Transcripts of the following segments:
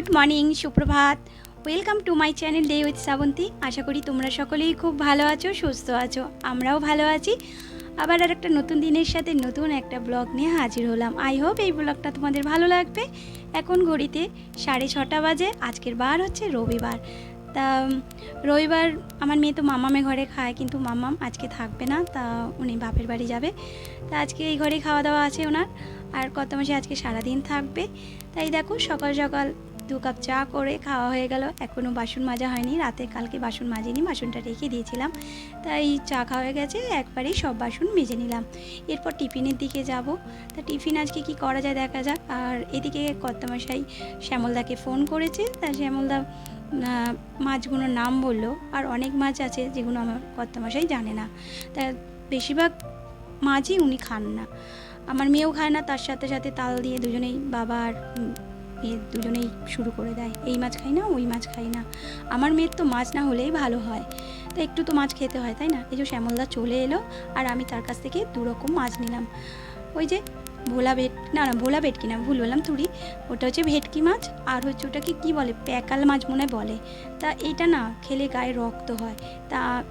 Good morning, সুপ্রভাত। Welcome to my channel day with Shrabanti আশা করি তোমরা সকলেই খুব ভালো আছো, সুস্থ আছো। আমরাও ভালো আছি। আবার আর একটা নতুন দিনের সাথে নতুন একটা ব্লগ নিয়ে হাজির হলাম। আই হোপ এই ব্লগটা তোমাদের ভালো লাগবে। এখন ঘড়িতে সাড়ে ছটা বাজে। আজকের বার হচ্ছে রবিবার। তা, রবিবার আমার মেয়ে তো মামামে ঘরে খায়, কিন্তু মামাম আজকে থাকবে না, তা উনি বাপের বাড়ি যাবে। তা আজকে এই ঘরেই খাওয়া দাওয়া আছে ওনার। আর কত মাসে আজকে সারাদিন থাকবে। তাই দেখো, সকাল সকাল দু কাপ চা করে খাওয়া হয়ে গেল। এখনও বাসন মাজা হয়নি। রাতে কালকে বাসন মাজিনি, বাসনটা রেখে দিয়েছিলাম। তাই চা খাওয়া হয়ে গেছে, একবারেই সব বাসন মেজে নিলাম। এরপর টিফিনের দিকে যাব। তা টিফিন আজকে কি করা যায় দেখা যাক। আর এদিকে কর্তামশাই শ্যামলদাকে ফোন করেছে। তা শ্যামলদা মাছগুলোর নাম বলল। আর অনেক মাছ আছে যেগুলো আমার কর্তামশাই জানে না। তা বেশিরভাগ মাছই উনি খান না। আমার মেয়েও খায় না, তার সাথে সাথে তাল দিয়ে দুজনেই বাবা আর উম, দুজনেই শুরু করে দেয়। এই মাছ খাই না ওই মাছ খাই না। আমার মেয়ের তো মাছ না হলেই ভালো হয়। তো একটু তো মাছ খেতে হয় তাই না? এই যে শ্যামলদা চলে এলো আর আমি তার কাছ থেকে দু রকম মাছ নিলাম। ওই যে ভোলা ভেট না না ভোলা ভেটকি না ভুল বললাম তুরি ওটা হচ্ছে ভেটকি মাছ আর হচ্ছে ওটাকে কী বলে? প্যাকাল মাছ মনে বলে। তা এইটা না খেলে গায়ে রক্ত হয়। তা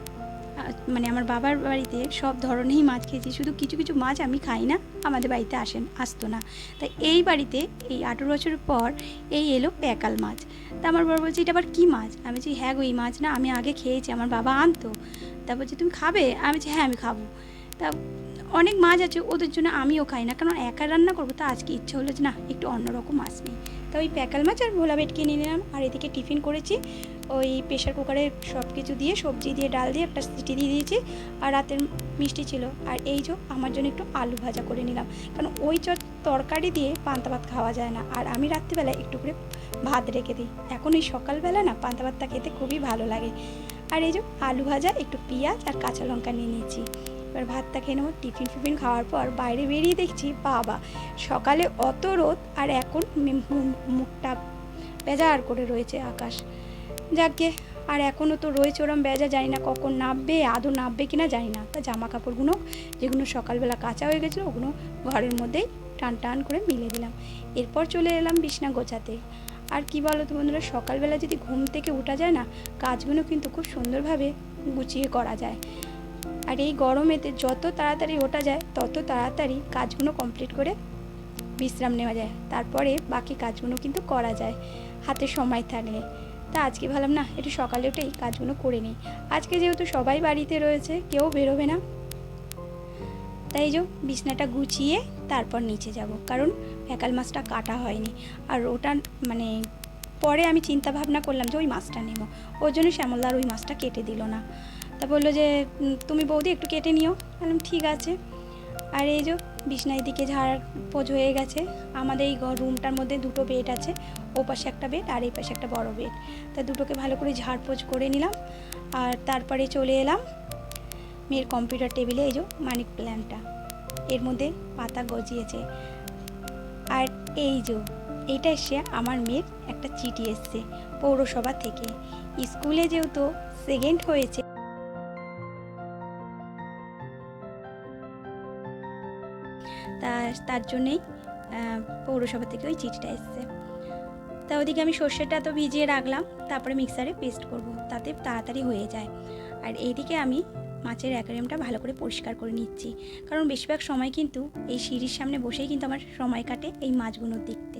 মানে আমার বাবার বাড়িতে সব ধরনেরই মাছ খেয়েছি, শুধু কিছু কিছু মাছ আমি খাই না, আমাদের বাড়িতে আসেন, আসতো না। তাই এই বাড়িতে এই আঠেরো বছর পর এই এলো প্যাকাল মাছ। তা আমার বাবা বলছে, এটা আবার কী মাছ? আমি বলছি হ্যাঁ গো, এই মাছ না, আমি আগে খেয়েছি, আমার বাবা আনতো। তা বলছে, তুমি খাবে? আমি বলছি হ্যাঁ আমি খাব। তা অনেক মাছ আছে, ওদের জন্য আমিও খাই না, কারণ একা রান্না করব, তা আজকে ইচ্ছে হলো যে না, একটু অন্যরকম মাছ নিই। তা ওই প্যাকাল মাছ আর ভোলা ভেটকি নিয়ে নিলাম, আর এদিকে টিফিন করেছি। ওই প্রেশার কুকারে সব কিছু দিয়ে, সবজি দিয়ে, ডাল দিয়ে একটা সিটি দিয়ে দিয়েছি আর রাতের মিষ্টি ছিল। আর এই যে আমার জন্য একটু আলু ভাজা করে নিলাম। কারণ ওই চ তরকারি দিয়ে পান্তা ভাত খাওয়া যায় না। আর আমি রাত্রিবেলা একটু করে ভাত রেখে দিই। এখন ওই সকালবেলা না পান্তা ভাতটা খেতে খুবই ভালো লাগে। আর এই যে আলু ভাজা, একটু পেঁয়াজ আর কাঁচা লঙ্কা নিয়ে নিয়েছি। এবার ভাতটা খেয়ে নেব টিফিন ফিফিন খাওয়ার পর বাইরে বেরিয়ে দেখছি, বাবা! সকালে অত রোদ আর এখন মুখটা বেজার করে রয়েছে আকাশ। যাকে। আর এখনও তো রয়েছে ওরম বেজা, জানি না কখন নামবে, আদৌ নামবে কি না জানি না। তা জামা কাপড়গুলো যেগুলো সকালবেলা কাঁচা হয়ে গেছিল, ওগুলো ঘরের মধ্যেই টান টান করে মিলে দিলাম। এরপর চলে এলাম বিছনা গোছাতে। আর কি বলো তো বন্ধুরা, সকালবেলা যদি ঘুম থেকে উঠা যায় না, কাজগুলো কিন্তু খুব সুন্দরভাবে গুছিয়ে করা যায়। আর এই গরমেতে যত তাড়াতাড়ি ওঠা যায়, তত তাড়াতাড়ি কাজগুলো কমপ্লিট করে বিশ্রাম নেওয়া যায়। তারপরে বাকি কাজগুলো কিন্তু করা যায়, হাতে সময় থাকলে। তা আজকে ভাবলাম, না, একটু সকালে উঠেই কাজগুলো করে নিই। আজকে যেহেতু সবাই বাড়িতে রয়েছে, কেউ বেরোবে না। তাই যে বিছনাটা গুছিয়ে তারপর নিচে যাব, কারণ প্যাকাল মাছটা কাটা হয়নি। আর ওটা মানে পরে আমি চিন্তা ভাবনা করলাম যে ওই মাছটা নেব। ওর জন্য শ্যামলদার ওই মাছটা কেটে দিল না। তা বলল যে তুমি বৌদি একটু কেটে নিও। বললাম, ঠিক আছে। আর এই যে বিছনার দিকে ঝাড় পোজ হয়ে গেছে, আমাদের এই রুমটার মধ্যে দুটো বেড আছে, ও পাশে একটা বেড আর এই পাশে একটা বড় বেড তা দুটোকে ভালো করে ঝাড়পোছ করে নিলাম, আর তারপরে চলে এলাম মেয়ের কম্পিউটার টেবিলে এই যে মানিক প্ল্যানটা এর মধ্যে পাতা গজিয়েছে। আর এই যে এইটা এসে আমার মেয়ের একটা চিঠি এসছে পৌরসভা থেকে। স্কুলে যেহেতু সেকেন্ড হয়েছে তা, তার জন্যেই পৌরসভা থেকে ওই চিঠিটা এসছে। তা ওদিকে আমি সর্ষেটা তো ভিজিয়ে রাখলাম, তারপরে মিক্সারে পেস্ট করব, তাতে তাড়াতাড়ি হয়ে যায়। আর এইদিকে আমি মাছের অ্যাকোয়ারিয়ামটা ভালো করে পরিষ্কার করে নিচ্ছি। কারণ বেশিরভাগ সময় কিন্তু এই সিঁড়ির সামনে বসেই কিন্তু আমার সময় কাটে এই মাছগুলোর দেখতে।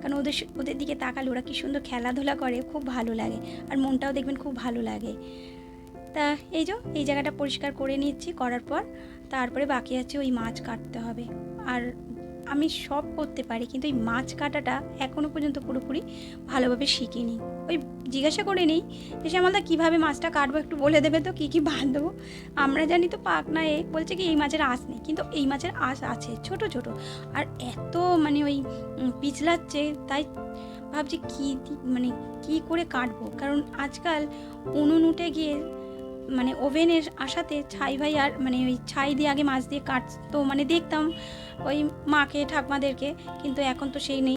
কারণ ওদের ওদের দিকে তাকালে ওরা কি সুন্দর খেলাধুলা করে, খুব ভালো লাগে। আর মনটাও দেখবেন খুব ভালো লাগে। তা এই যে, এই জায়গাটা পরিষ্কার করে নিচ্ছি করার পর, তারপরে বাকি আছে ওই মাছ কাটতে হবে। আর আমি সব করতে পারি, কিন্তু এই মাছ কাটাটা এখনও পর্যন্ত পুরোপুরি ভালোভাবে শিখিনি। ওই জিজ্ঞাসা করে নিই যে, শ্যামলদা, কীভাবে মাছটা কাটবো একটু বলে দেবে তো, কী কী বাঁধবো? আমরা জানি তো পাকনা এ বলছে কি, এই মাছের আঁশ নেই। কিন্তু এই মাছের আঁশ আছে, ছোট ছোট। আর এত মানে ওই পিছলাচ্ছে, তাই ভাবছি কী মানে কী করে কাটবো? কারণ আজকাল উনুন উঠে গিয়ে মানে ওভেনের আসাতে ছাই ভাই আর মানে ওই ছাই দিয়ে আগে মাছ দিয়ে কাটতো মানে দেখতাম ওই মাকে, ঠাকমাদেরকে, কিন্তু এখন তো সেই নেই।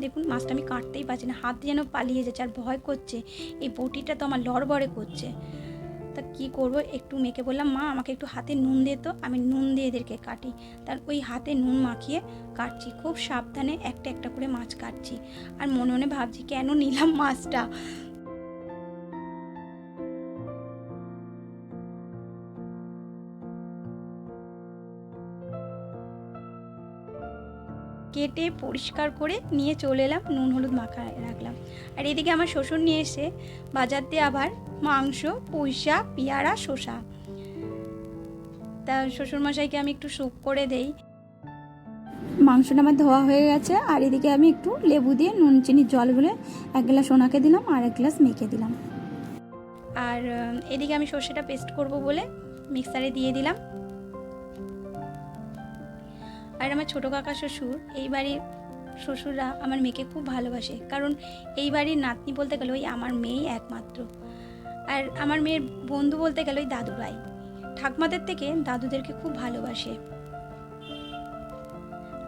দেখুন, মাছটা আমি কাটতেই পারছি না, হাত যেন পালিয়ে যাচ্ছে আর ভয় করছে। এই বটিটা তো আমার লড়বড়ে করছে। তা কী করব? একটু মেয়েকে বললাম, মা, আমাকে একটু হাতে নুন দে তো, আমি নুন দিয়ে এদেরকে কাটি। তার ওই হাতে নুন মাখিয়ে কাটছি, খুব সাবধানে একটা একটা করে মাছ কাটছি। আর মনে মনে ভাবছি, কেন নিলাম মাছটা? কেটে পরিষ্কার করে নিয়ে চলে এলাম, নুন হলুদ মাখা রাখলাম। আর এদিকে আমার শ্বশুর নিয়ে এসে বাজার দিয়ে আবার মাংস পুঁইশা পেয়ারা, শসা। তা শ্বশুরমশাইকে আমি একটু স্যুপ করে দেই। মাংসটা আমার ধোয়া হয়ে গেছে, আর এদিকে আমি একটু লেবু দিয়ে নুন চিনির জল গুলে এক গ্লাস ওনাকে দিলাম, আর এক গ্লাস মেখে দিলাম। আর, এদিকে আমি সর্ষেটা পেস্ট করব বলে মিক্সারে দিয়ে দিলাম। আর আমার ছোটো কাকা শ্বশুর, এই বাড়ির শ্বশুররা আমার মেয়েকে খুব ভালোবাসে। কারণ এই বাড়ির নাতনি বলতে গেলে ওই আমার মেয়েই একমাত্র। আর আমার মেয়ের বন্ধু বলতে গেলে ওই দাদু ভাই ঠাকমাদের থেকে দাদুদেরকে খুব ভালোবাসে।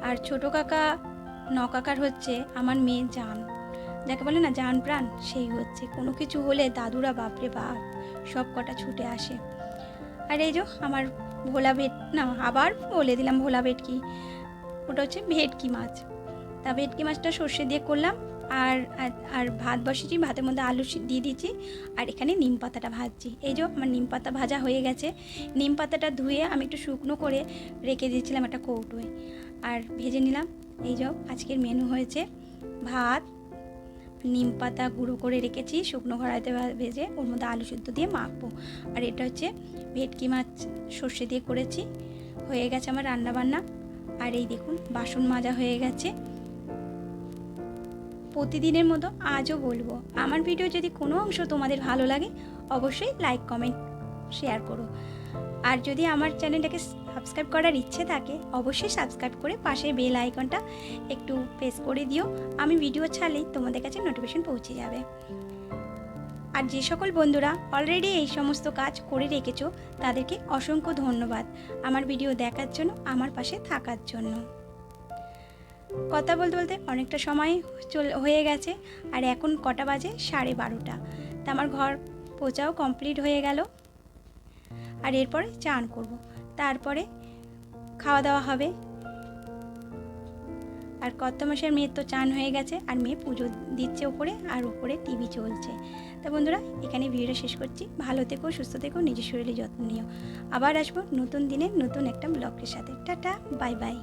আর ছোট কাকা, ন কাকার হচ্ছে আমার মেয়ে জান। যাকে বলে না, জান প্রাণ, সেই হচ্ছে। কোনো কিছু হলে দাদুরা বাপরে বাপ, সব কটা ছুটে আসে। আর এই যে আমার ভোলা ভেট, না, আবার বলে দিলাম ভোলা ভেটকি। ওটা হচ্ছে ভেটকি মাছ। তা ভেটকি মাছটা সর্ষে দিয়ে করলাম, আর, আর- ভাত বসেছি, ভাতের মধ্যে আলু দিয়ে দিয়েছি, আর এখানে নিম পাতাটা ভাজছি। এই যে আমার নিম পাতা ভাজা হয়ে গেছে, নিম পাতাটা ধুয়ে আমি একটু শুকনো করে রেখে দিয়েছিলাম একটা কৌটোয়। আর ভেজে নিলাম। এই যে আজকের মেনু হয়েছে ভাত নিম পাতা গুঁড়ো করে রেখেছি, শুকনো কড়াইতে ভেজে ওর মধ্যে আলু সিদ্ধ দিয়ে মাখবো। আর এটা হচ্ছে ভেটকি মাছ সর্ষে দিয়ে করেছি, হয়ে গেছে আমার রান্না বান্না আর এই দেখুন, বাসন মাজা হয়ে গেছে। প্রতিদিনের মতো আজও বলব, আমার ভিডিও যদি কোনো অংশ তোমাদের ভালো লাগে, অবশ্যই লাইক কমেন্ট শেয়ার করো। আর যদি আমার চ্যানেলটাকে সাবস্ক্রাইব করার ইচ্ছে থাকে, অবশ্যই সাবস্ক্রাইব করে পাশে বেল আইকনটা একটু প্রেস করে দিও। আমি ভিডিও ছাড়লেই তোমাদের কাছে নোটিফিকেশন পৌঁছে যাবে। আর যে সকল বন্ধুরা অলরেডি এই সমস্ত কাজ করে রেখেছো, তাদেরকে অসংখ্য ধন্যবাদ আমার ভিডিও দেখার জন্য, আমার পাশে থাকার জন্য। কথা বলতে বলতে অনেকটা সময় চল, হয়ে গেছে, আর এখন কটা বাজে? সাড়ে বারোটা। তা আমার ঘর পোচাও কমপ্লিট হয়ে গেল। আর এরপরে চান করব। তারপরে খাওয়া দাওয়া হবে। আর কত মাসের মেয়ের তো চান হয়ে গেছে, আর মেয়ে পুজো দিচ্ছে ওপরে, আর উপরে টিভি চলছে। তা বন্ধুরা, এখানে ভিডিওটা শেষ করছি। ভালো থেকো, সুস্থ থেকো, নিজের শরীরে যত্ন নিও। আবার আসব নতুন দিনে নতুন একটা ব্লগের সাথে। টাটা, বাই বাই।